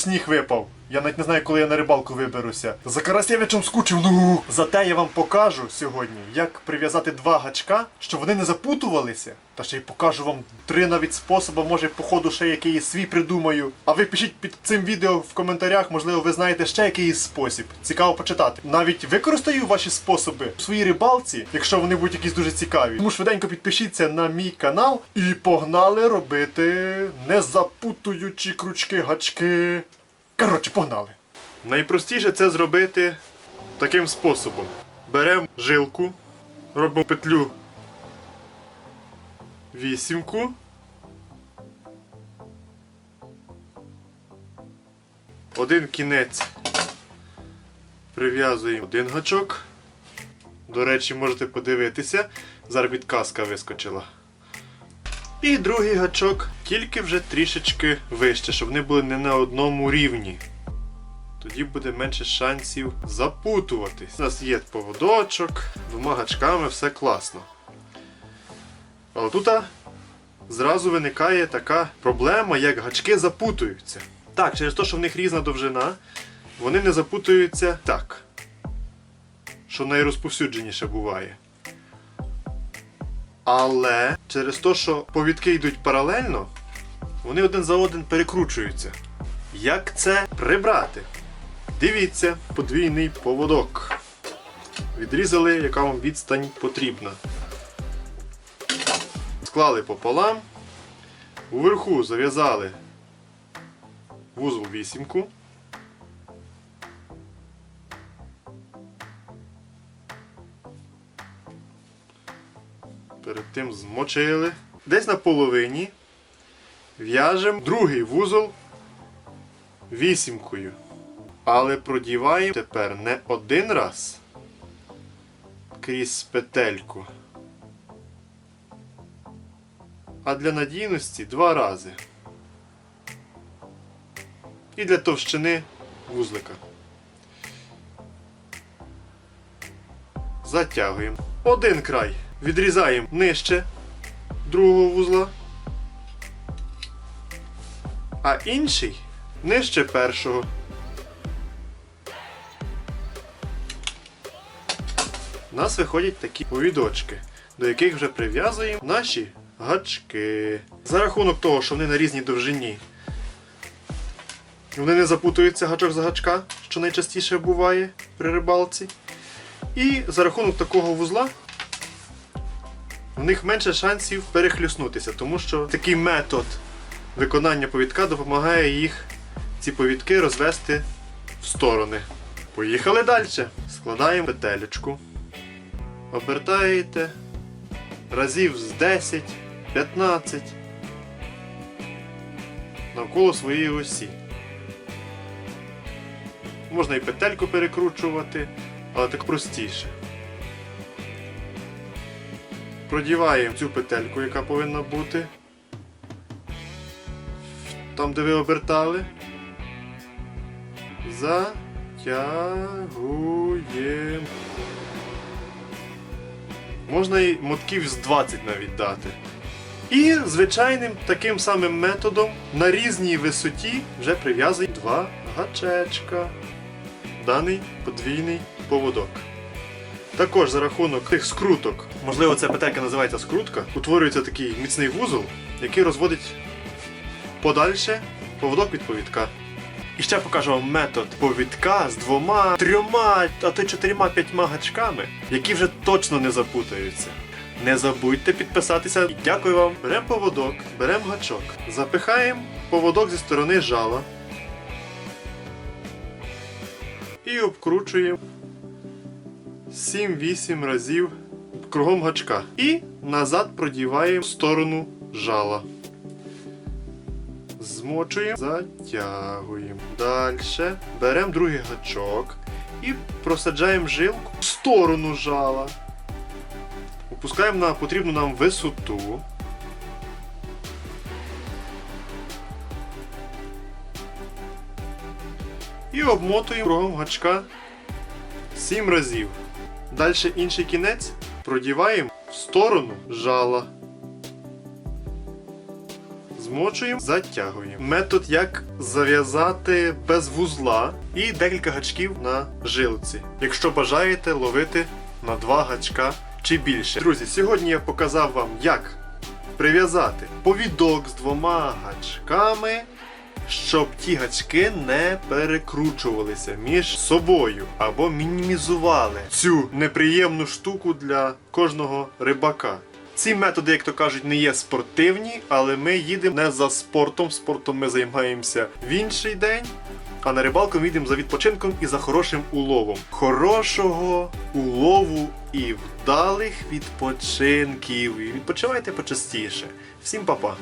Сніг випав. Я навіть не знаю, коли я на рибалку виберуся. За Карасєвичем скучив, ну. Зате я вам покажу сьогодні, як прив'язати два гачка, щоб вони не запутувалися. Та ще й покажу вам три навіть способи, може, по ходу ще якийсь свій придумаю. А ви пишіть під цим відео в коментарях, можливо, ви знаєте ще якийсь спосіб. Цікаво почитати. Навіть використаю ваші способи в своїй рибалці, якщо вони будуть якісь дуже цікаві. Тому швиденько підпишіться на мій канал і погнали робити не запутуючі крючки гачки. Коротше, погнали. Найпростіше це зробити таким способом. Беремо жилку, робимо петлю вісімку. Один кінець прив'язуємо один гачок. До речі, можете подивитися. Зараз підказка вискочила. І другий гачок, тільки вже трішечки вище, щоб вони були не на одному рівні. Тоді буде менше шансів запутуватись. У нас є поводочок, двома гачками, все класно. Але тут зразу виникає така проблема, як гачки запутуються. Так, через те, що в них різна довжина, вони не запутуються так. Що найрозповсюдженіше буває. Але через те, що повідки йдуть паралельно, вони один за один перекручуються. Як це прибрати? Дивіться, подвійний поводок. Відрізали, яка вам відстань потрібна. Склали пополам. Уверху зав'язали вузол вісімку. Перед тим змочили. Десь на половині в'яжемо другий вузол вісімкою. Але продіваємо тепер не один раз крізь петельку. А для надійності два рази. І для товщини вузлика. Затягуємо. Один край відрізаємо нижче другого вузла, а інший нижче першого. У нас виходять такі повідочки, до яких вже прив'язуємо наші гачки. За рахунок того, що вони на різній довжині, вони не запутуються гачок за гачка, що найчастіше буває при рибалці. І за рахунок такого вузла в них менше шансів перехлюснутися, тому що такий метод виконання повідка допомагає їх, ці повідки, розвести в сторони. Поїхали далі. Складаємо петелечку. Обертаєте разів з 10-15 навколо своєї осі. Можна і петельку перекручувати, але так простіше. Продіваємо цю петельку, яка повинна бути. Там, де ви обертали. Затягуємо. Можна і мотків з 20 навіть дати. І звичайним таким самим методом на різній висоті вже прив'язуємо два гачечка. Даний подвійний поводок. Також за рахунок тих скруток, можливо, ця петелька називається скрутка, утворюється такий міцний вузол, який розводить подальше поводок від повідка. І ще покажу вам метод повідка з двома, трьома, а то чотирма п'ятьма гачками, які вже точно не запутаються. Не забудьте підписатися. Дякую вам. Беремо поводок, беремо гачок, запихаємо поводок зі сторони жала і обкручуємо 7-8 разів кругом гачка. І назад продіваємо в сторону жала. Змочуємо, затягуємо. Далі беремо другий гачок і просаджаємо жилку в сторону жала. Опускаємо на потрібну нам висоту. І обмотуємо кругом гачка 7 разів. Далі інший кінець продіваємо в сторону жала. Змочуємо, затягуємо. Метод, як зав'язати без вузла і декілька гачків на жилці. Якщо бажаєте ловити на два гачка чи більше. Друзі, сьогодні я показав вам, як прив'язати повідок з двома гачками, щоб ті гачки не перекручувалися між собою або мінімізували цю неприємну штуку для кожного рибака. Ці методи, як то кажуть, не є спортивні, але ми їдемо не за спортом. Спортом ми займаємося в інший день. А на рибалку ми їдемо за відпочинком і за хорошим уловом. Хорошого улову і вдалих відпочинків. І відпочивайте почастіше. Всім па-па!